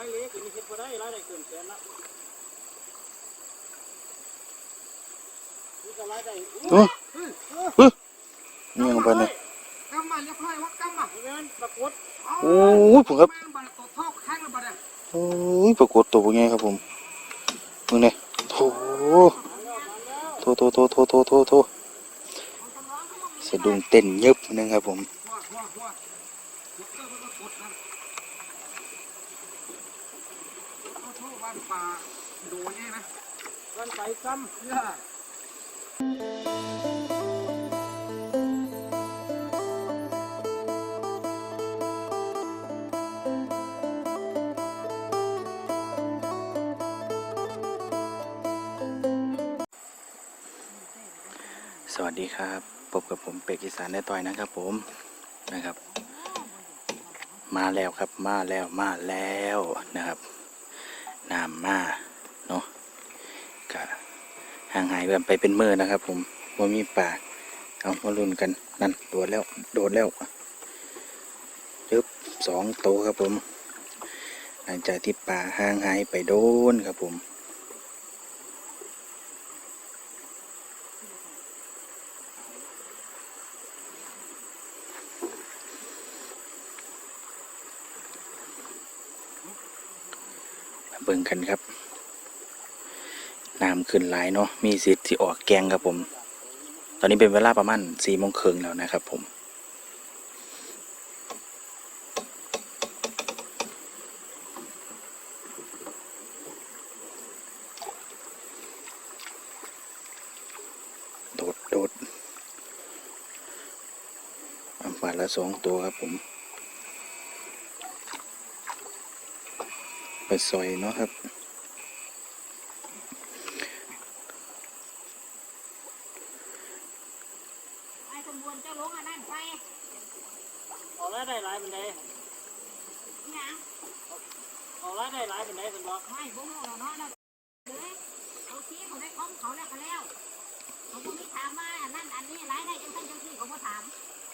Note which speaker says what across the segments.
Speaker 1: ายเล็กอันนี้เฮ็ดบ่ได้รายได้เกินแสนละนี่ก็รายได้
Speaker 2: โอ้เฮ้ยนี่ยังไปเนี่ย
Speaker 3: กำมันจะพายวะกำมัน
Speaker 1: แม่นปรากฏ
Speaker 2: โอ้ยผมครับโอ้ยปรากฏตัวเป็นไงครับผมมึงเนี่ยโถโถโถโถโถโถโถโถสะดุ้งเต้นยึบนึงครับผม
Speaker 3: ว้าว้าว้านป่าโดนนี่นะ
Speaker 1: วันไปซ้ำ
Speaker 3: เนี่ย
Speaker 2: สวัสดีครับพบกับผมเป็กอีสานในต่อยนะครับผมนะครับ มาแล้วครับมาแล้วมาแล้วนะครับ น้ำมาเนาะกะห่างหายกันไปเป็นมือนะครับผมว่ามีป่าเอามาลุ้นกันนั่นโดดแล้วโดดแล้วยึบสองโตวครับผม หลังจากที่ป่าห่างหายไปโดนครับผม เบิ่งกันครับน้ำขึ้นหลายเนาะมีสิทธิ์ที่ออกแกงครับผม ตอนนี้เป็นเวลาประมาณสี่โมงครึ่งแล้วนะครับผมโดดโดดอันฝาละสองตัวครับผม ไปซอยเนาะครับ
Speaker 4: ไอ้สมบูรณ์เจ้าลงอันนั้นไปำ
Speaker 1: เอารายได้หลายปานใด
Speaker 4: นี่ยัง
Speaker 1: เอารายได้หลายปานใดเพิ่นบอก
Speaker 4: ไม่บุ้งเราเนาะนะเลยเอาชี้เขาได้ของเขาแล้วก็แล้วเขาก็ไม่ถามว่าอันนั้นอันนี้รายได้จังซั่นจังซี่เขาก็ถาม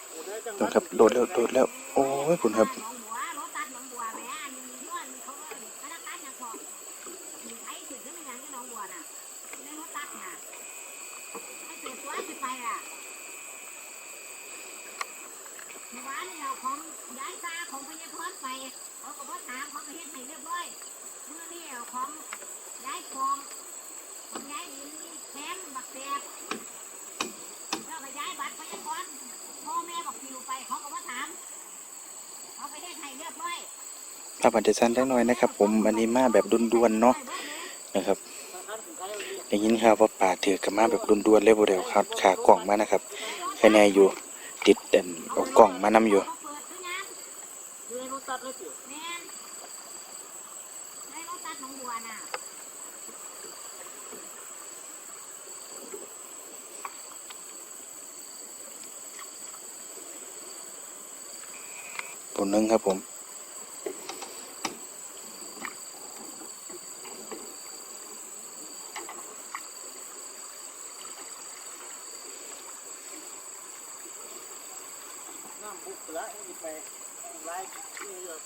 Speaker 1: โอ้ได้จังห
Speaker 2: ต้
Speaker 1: วั
Speaker 2: น
Speaker 1: ด
Speaker 2: ครับโดดแล้วโดดแล้ว โอ้ยคุณครับ
Speaker 4: หนองบัวรถตัดหนองบัวแม่อันนี้ย้อนเขาก็ธนาคารยังพอมีไอ้ถึงขึ้นมาอย่างที่หนองบัวน่ะในรถตัดน่ะไอ้เสียตัวสิ ไปอะเมื่อวานนี่เอาของย้ายตาของพญาพรไปเขาก็บ่ถามเขาก็เฮ็ดให้เรียบร้อยเมื่อนี่เอาของย้ายของคนย้ายดินนี่แคมบักแตกแล้วก็ย้ายบัตรพยากรณ์พ่อแม่บอกคิวไปเขาก็มาถามเขาไปได้ไทยเรียบร้อย
Speaker 2: ภาพอาจจะสั้นได้หน่อยนะครับ ผมอันนี้มาแบบด่วนๆเนาะนะครับ
Speaker 1: ธนาคารกรุงไทยเอาดี
Speaker 2: ได้ยินข่าวว่า ป่าถือกับมาแบบด่วนๆเลยบ่เดียวครับขากล่องมานะครับแค่แน่อยู่ติดเด่นเอากล่องมานำอยู่
Speaker 4: เขาเปิดด้วยง
Speaker 1: อยู่ในรถตัดเลยสิ
Speaker 4: แมนหนองบัวน่ะ
Speaker 2: ตัวหนึงครับผม
Speaker 1: น้ำบุกละนี่ไปหลา ยนี่เยอะ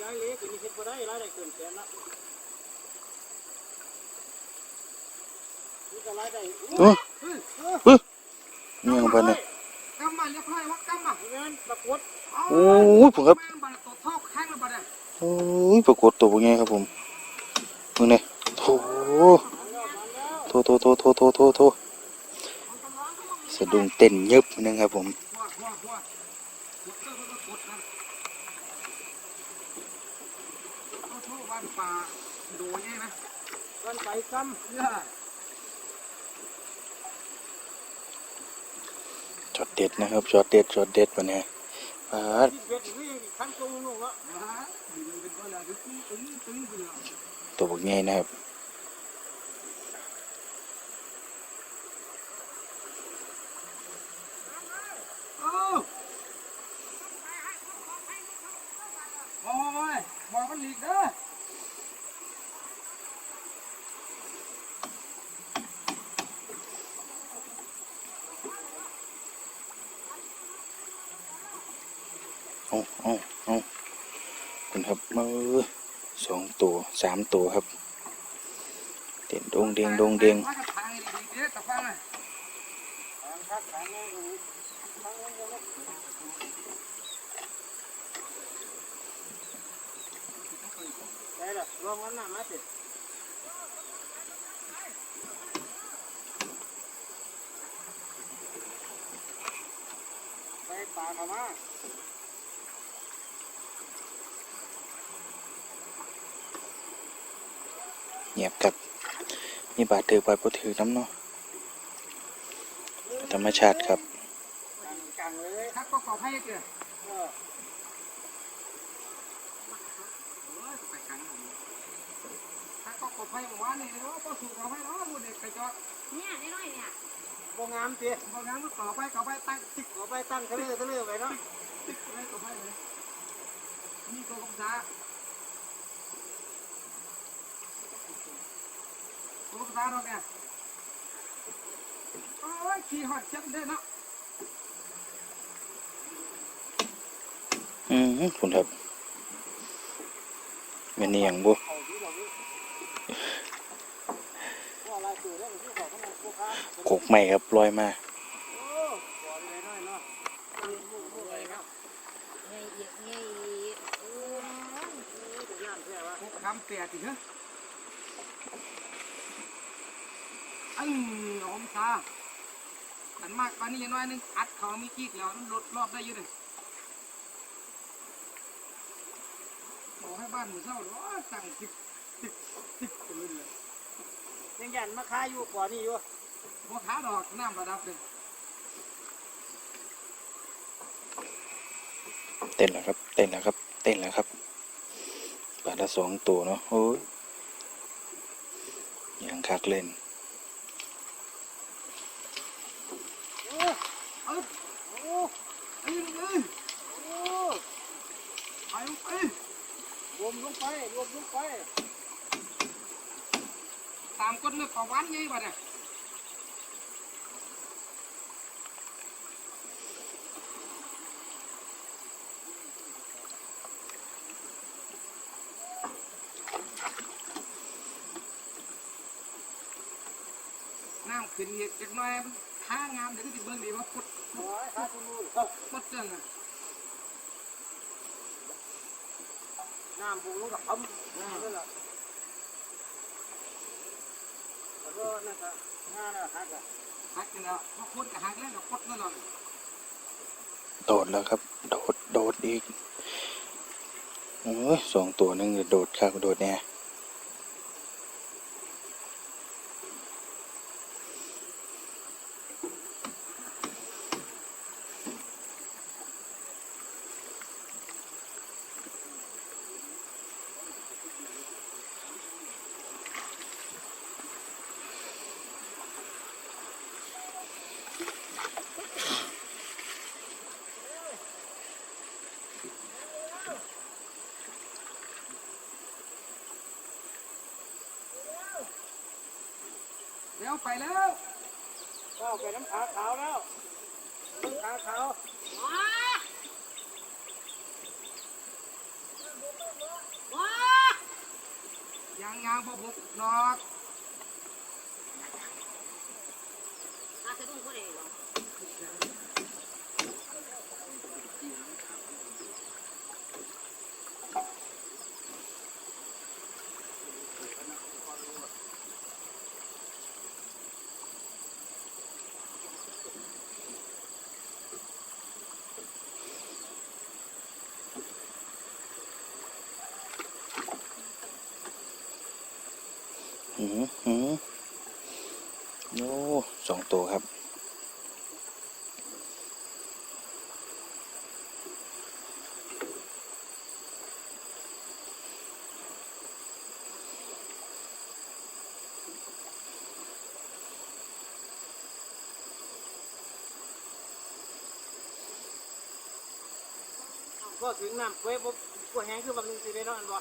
Speaker 1: ยายเล็กนนี้เฮ็ดบ่ได้รายได้เกินแสนละนี่ก็รายได้
Speaker 2: โอ้เฮ้ยนี่ยังไปเนี่ย
Speaker 3: กำมันจะพายวะกำมัน
Speaker 1: แม่นปรากฏ
Speaker 2: โอ้ยผมครับโอ้ยปรากฏตัวไงครับผมมึงเนี่ย โถโถโถโถโถโถโถโถสะดุ้งเต้นยึบนึงครับผม
Speaker 3: ว้าว้าว้าตัวเตอร์มันก็กดเอาโทษวันป่าโดนไงนะ
Speaker 1: บ้านไปซ้ำ
Speaker 3: เนี่ย
Speaker 2: ช็อตเด็ดนะครับช็อตเด็ดช็อตเด็ดวันนี้ปาดำ
Speaker 1: ที่เบ็ดวิ่งขั้นตรงลงละ
Speaker 3: นะฮะดีมันเป็นอะไรที่ตึ้งตึ้งตึ้งไปเลย
Speaker 2: ตัวเป็นไงนะครับ
Speaker 3: โอ้โอ้ยบอกมันหลีกเด้อ
Speaker 2: ครับมือสองตัวสามตัวครับ เด่นดงเดงดงเดง
Speaker 3: ว่าจะทางดีๆเด้อตะฟังอะ
Speaker 1: ทางคักทางนี้ก็มีทางนี้ก็มีได้ละลองมันหน้ามาสิไปป่าเขามา
Speaker 2: งียบครับมีบาดถือบาดบ่ถือน้ำเนาะธรรมชาติครับ
Speaker 1: กังกังเลย
Speaker 3: ทักก็ขอให้เจ้อ
Speaker 1: เออ
Speaker 3: ไปกันทักก็ขอให้เมื่อวานี่เนาะบ่ถูกขอให้เนาะมูเด็กไปจอด
Speaker 4: เนี่ยน้อยเนี่ย
Speaker 1: บงามสิ
Speaker 3: บ่งั้นมันขอไปขอไปตั้งติ๊ก
Speaker 1: ขอไปตั้งทะเลทะเลไปเนาะ
Speaker 3: ติ๊กไว้ขอให้เลยนี่ตัวกำซา ตัวกำซาดอกแกโอ้ยขี่หอดเจ็บเด้อเนาะ
Speaker 2: อืมคุณครับแม่นอี่ยังบุ
Speaker 1: เขาที่เรานี่ว่าอะไรตัวเรื่องที่เขาต้องพวกค้าก
Speaker 2: กใหม่ครับลอยมา
Speaker 1: โอ้บ่อเลยน้อยเนาะเรียนมุกมุกอะไรครับ
Speaker 4: เงี้ยอีกเงี้ยอีกเออ
Speaker 1: นี่ตัวย่านแท้วะ
Speaker 3: พวกคำเปียติเหรอ อันหอมตาอันมากกว่านี้น้อยนึงอัดเขามีกิ๊กแล้วมันลดรอบได้อยู่เลยบอกให้บ้านหมู่เศร้าเนาะตั้งติ๊กติ๊กติ๊กไปเลยเลย
Speaker 1: ยังยันมาค้าอยู่ก่อนนี่อยู่
Speaker 3: บ่ขาดอกน้ำระดับเลย
Speaker 2: เต้นแล้วครับ เต้นแล้วครับ เต้นแล้วครับบาดละสองตัวเนาะโอ้ยยังคักเล่น
Speaker 1: โอ้
Speaker 3: เอ้ย
Speaker 1: โอ้
Speaker 3: เอ้ยเอ้ย
Speaker 1: โอ้
Speaker 3: ไปลงไป
Speaker 1: รวมลง ไปรวมลงไป
Speaker 3: ตามกฎเนื้อประวันไงวะเนี่ยน้ำขึ้นอีกจักหน่อยท่างามเดี๋ยวก็จะเบิ่งดีว่าพุด
Speaker 1: โอ้ยค้าคุณมูลเอ้า
Speaker 3: พุดเรื่องอะ
Speaker 1: น้ำปูลงกับคำน้ำนั่นแหละแล้วก็นั่นก็งานอะฮักอะ
Speaker 3: หักกันแล้วพอพุดกับหักแล้วกับพุดนั่นแหละ
Speaker 2: โดดแล้วครับ โดด โดดอีก โอ้ยสองตัวนึงโดดครับโดดเนี่
Speaker 3: ย ดี๋ยวไปแล้ว
Speaker 1: ก็ไปน้ำขาขาวแล้วน้ำขาขาว
Speaker 4: ว้าว้ายา
Speaker 3: งงามพอบุกดอก
Speaker 4: อาสะดุ้งคนเองเหรอ
Speaker 2: หืมหืมโอ้สองตัวครับ
Speaker 1: ก็ถึงน้ำเฟ้ยปุ๊บก็แห้งคือบางนึงสิได้เนาะอันบ่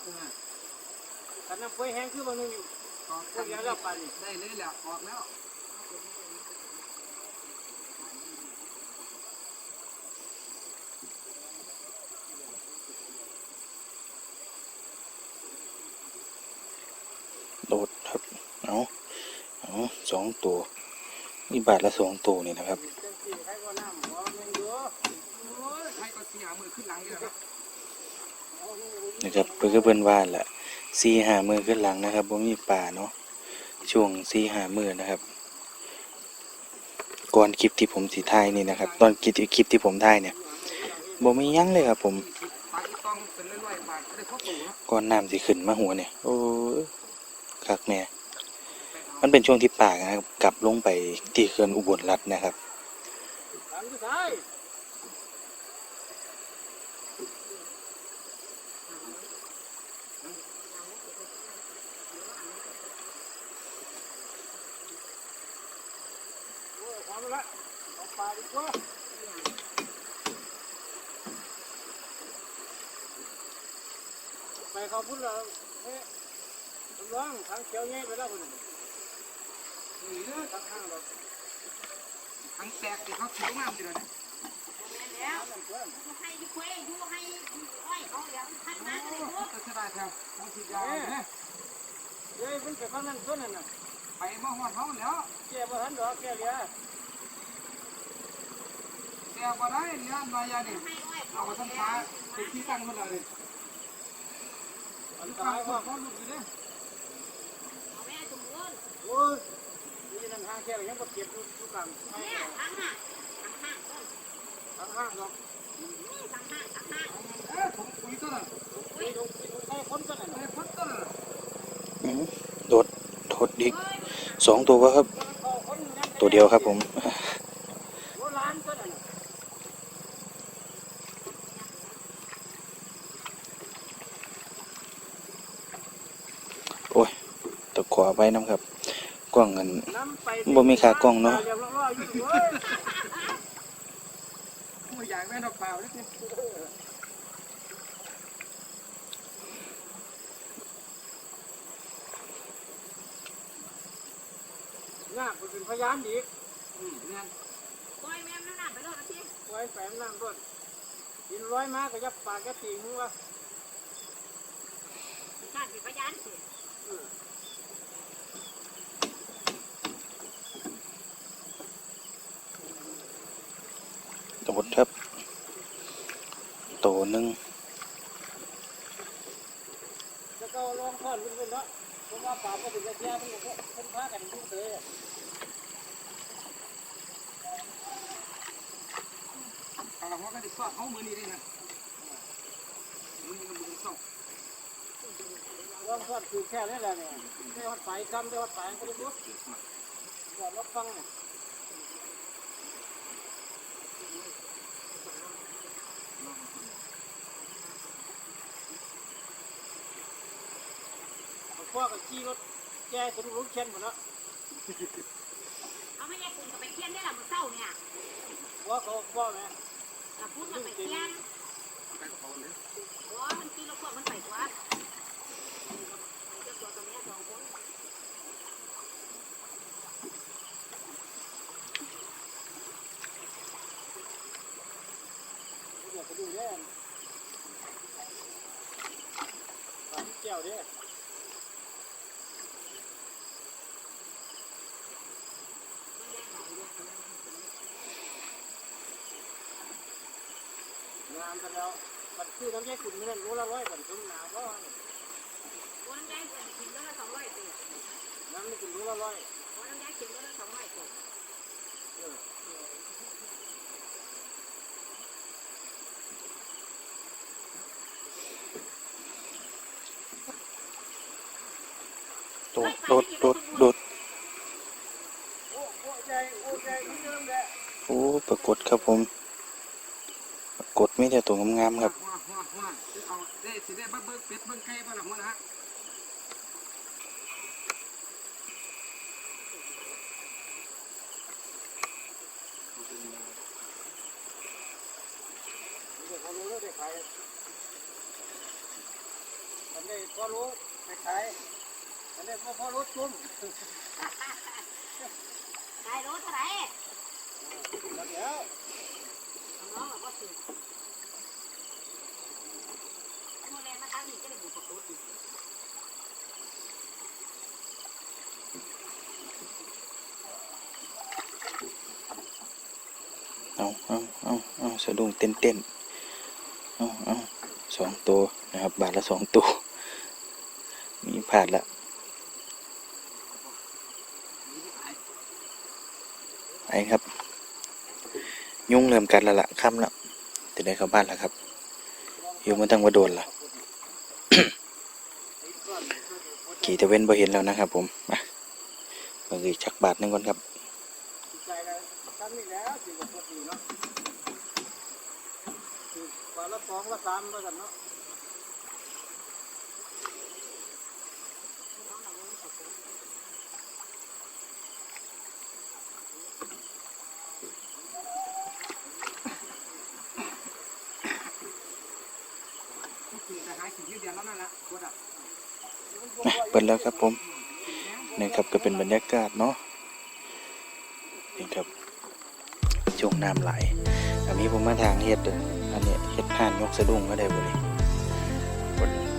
Speaker 1: ขันน้ำเฟ้ยแห้งคือบางนึงอยู่
Speaker 3: ออก
Speaker 1: ได้แล้วไป
Speaker 3: ได้เลยแหล้วออกแล้ว
Speaker 2: โดดครับ เอาเอาสองตัว มีบาทละสองตัวนี่นะครับ
Speaker 1: นะ
Speaker 3: ครับเพื่อน
Speaker 2: เพื่อนว่านแหละ ซีหามือขึ้นหลังนะครับบ่มีป่าเนาะช่วงซีหามือนะครับ ก่อนคลิปที่ผมสีถ่ายนี่นะครับ ตอนคลิปคลิปที่ผมถ่ายเนี่ยบ่มียั้งเลยครับ ผม
Speaker 3: ก่
Speaker 2: อนน้ำสิขึ้นมาหัวเนี่ยโอ้ยคักแม่มันเป็นช่วงที่ป่านะครับกลับลงไปที่เขื่อนอุบลรัตน์นะครับ
Speaker 1: ทางที่ซ้ายโอ้ยความละเอาปลาดีกว่า ไปเขาพูดแล้วเฮ้ยร้องทางเขียวแง่ไปแล้วคน
Speaker 3: นี่เด้อ
Speaker 1: ทางข้างเรา
Speaker 3: ทั้งแตกที่เขาเสียวน้ำอยู่แล้ว
Speaker 4: แล้ว
Speaker 1: ทางเพื่อน
Speaker 4: อยู่ให้อยู่คุยอยู่ให้อ้อยเขาเดี๋ยวพันมาก็ได้
Speaker 3: โอ้
Speaker 4: ลูก
Speaker 3: ก็เสียดายแถวต้องฉีดยาเนี่ย
Speaker 1: เฮ้ยเพิ่นไปฟังนั่นเพิ่นนั่นน่ะ
Speaker 3: ไปมาหอดเขาแล้ว
Speaker 1: แกบ่ทันดอกแกเหลี ย
Speaker 3: แกบ่ได้เนี่ยนายานี่
Speaker 4: ให้อ้อย
Speaker 3: เอาทั้งฟ้าเป็นที่ตั้งมันเลย
Speaker 1: อัน
Speaker 3: ลูก
Speaker 1: ต
Speaker 3: ค้ารา
Speaker 1: ย
Speaker 3: พ่อ
Speaker 1: ว่า
Speaker 3: เขาลูกอยู่เด้
Speaker 4: เอาแม่สมบูรณ์
Speaker 1: โอ้ยนี่นั่นหางแกยังบ่เก็บอยู่อยู่กลาง
Speaker 4: เนี่ยทั้งห้าทั้งห้าต้น
Speaker 1: ทางห้างดอก
Speaker 4: นี่ทั้งห้าทั้งห้า
Speaker 3: เอ้ยผมคุยตัวนั้น
Speaker 1: ไปดูไปดูให้คนกันน่ะ
Speaker 3: ไอ้พัดตัวนั้น
Speaker 2: อื้อหือโดดโดดอีกสองตัววะครับ
Speaker 1: เขาคนนั้น
Speaker 2: ตัวเดียวครับผม
Speaker 1: โบราณตัวนั้น
Speaker 2: โอ้ยตะขวา ไว้น้ำครับ กล้องเงิน
Speaker 1: น้ำไป
Speaker 2: บ่มีขากล้องเนาะ
Speaker 1: เรียบร้อยอยู่เว้ย
Speaker 3: ไม่อยากแม่ดอกเปล่าเลยสิ
Speaker 1: งาบเป็นพยานอีก
Speaker 3: อืมเนี่ย
Speaker 4: ปล่อยแม่น้ำหนักไปแล้วนะพี่
Speaker 1: ไว้แฝงน้ำด้วยกินร้อยมาก็ยับปากกะตีมึงวะ
Speaker 4: ชาติเป็นพยานสิ
Speaker 2: โดดครับ นึง
Speaker 1: จะก็ลองทอดขึ้นเนาะผมว่าปากก็ถึงจะแย่เพิ่นก็เพิ่นพากันยุ่งเลย
Speaker 3: เอาละว่าก็ได้สอดเขามือนี้ด้วยนะมือนี้มันมือสอง
Speaker 1: ลองทอดคือแค่นี้แหละเนี่ยได้วัดไปคำได้วัดไปก็ได้ปุ๊บก่อนรับฟังเนี่ย พ่อก็ขี่รถแกจนรู้เช่นหมดแล้ว
Speaker 4: เอาไม่ใช่คุณกับไปเทียนได้หรอมันเศร้าเนี่ย
Speaker 1: ว่าเขาพ่อแม่
Speaker 4: แต่พูดกับไปเทียน
Speaker 3: ไปกับเขาเลย
Speaker 4: โอ้มันกินแล้วพวกมันไปกว่าเจ้าตัวตัวนี้สองคน
Speaker 1: อยากไปดูแน่ร้านแก้วเด้ งามกันแล้วมันคือน้ำแยกขุนมันรู้ละร้อยกันทุ่มหนาวก็
Speaker 4: คนน้ำแดงกินแล้วละสองร้อยตัว
Speaker 1: น้ำนี่ขุนรู้ละร้อย
Speaker 4: คนน้ำแดงกินแล้วละสองร้อยตัว
Speaker 2: โดดโดดโดดโดด
Speaker 1: โอ้โหใจโอ้ใจที่เดิมแหละ
Speaker 2: โอ้ปรากฏครับผม กฏไม่แต่ตัวงามๆครับ
Speaker 3: ว้าว้าว้าเอาได้สิได้เบิ้งเป็ดเบิ้งไก่บ้างละหัวนะฮะ
Speaker 1: เดี๋ยวเขารู้แล้วได้ขายอันนี้พอรู้ได้ขายอันนี้พอพอรู้จุ่ม
Speaker 4: ได้รถเท่าไหร่
Speaker 1: แล้วเดี๋ยว
Speaker 4: เอา
Speaker 2: เอาเอาเอาสะดุ้งเต้นเต้นเอาเอาสองตัวนะครับ บาทละสองตัว มีผ่านละไปครับ ยุ่งเริ่มกันละละค่ำละจะได้เข้าบ้านแล้วครับ อยู่มัตั้งมาโดนละ ขี่ตะเว้นบ่เห็นแล้วนะครับ ผมมาเมื่อกี้ชักบาทหนึงก่อนครับ
Speaker 1: ใจกันตั้งนี่แล้วสิบกว่าปีเนาะคือวันละสองละสามแล้วกันเนาะ
Speaker 3: คือแต่หาสิ่งที่เดียวแล้วนั่นแหละกดอะ
Speaker 2: มาเปิดแล้วครับผมนะครับก็เป็นบรรยากาศเนาะนี่ครับช่วงน้ำไหลอันนี้ผมมาทางเฮ็ดเด้ออันนี้เฮ็ดห่านยกสะดุ้งก็ได้บ่เลย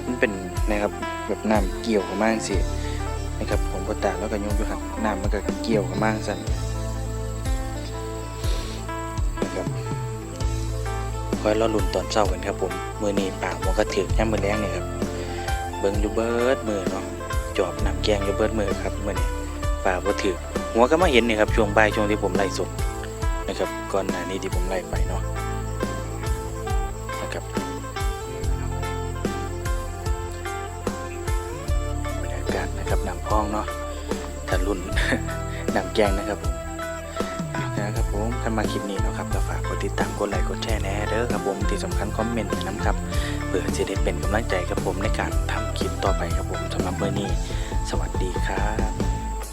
Speaker 2: มันเป็นนะครับแบบน้ำเกี่ยวกับมากสินะครับผมก็ตาแล้วก็ยกอยู่ครับน้ำมันก็เกี่ยวกับมากสั่นนะครับคอยรอลุ่นตอนเช้ากันครับผมมือนี้ปากมันก็ถึกย่มือแรงเนี่ยครับ เบิ่งอยู่เบิดมือเนาะจอบน้ำแกงอยู่เบิดมือครับมือนี้ป่าบ่ถือหัวก็มาเห็นนี่ครับช่วงบ่ายช่วงที่ผมไล่สดนะครับก่อนหน้านี้ที่ผมไล่ไปเนาะนะครับบรรยากาศนะครับน้ำพองเนาะถ้ารุ่นน้ำแกงนะครับผมเอานะครับผมถ้ามาคลิปนี้เนาะครับก็ฝากกดติดตามกดไลค์กดแชร์แน่เด้อครับผมที่สำคัญคอมเมนต์น้ำครับเพื่อจะได้เป็นกำลังใจกับผมในการทำ คลิปต่อไปครับผมสำหรับเมื่อนี้ สวัสดีครับ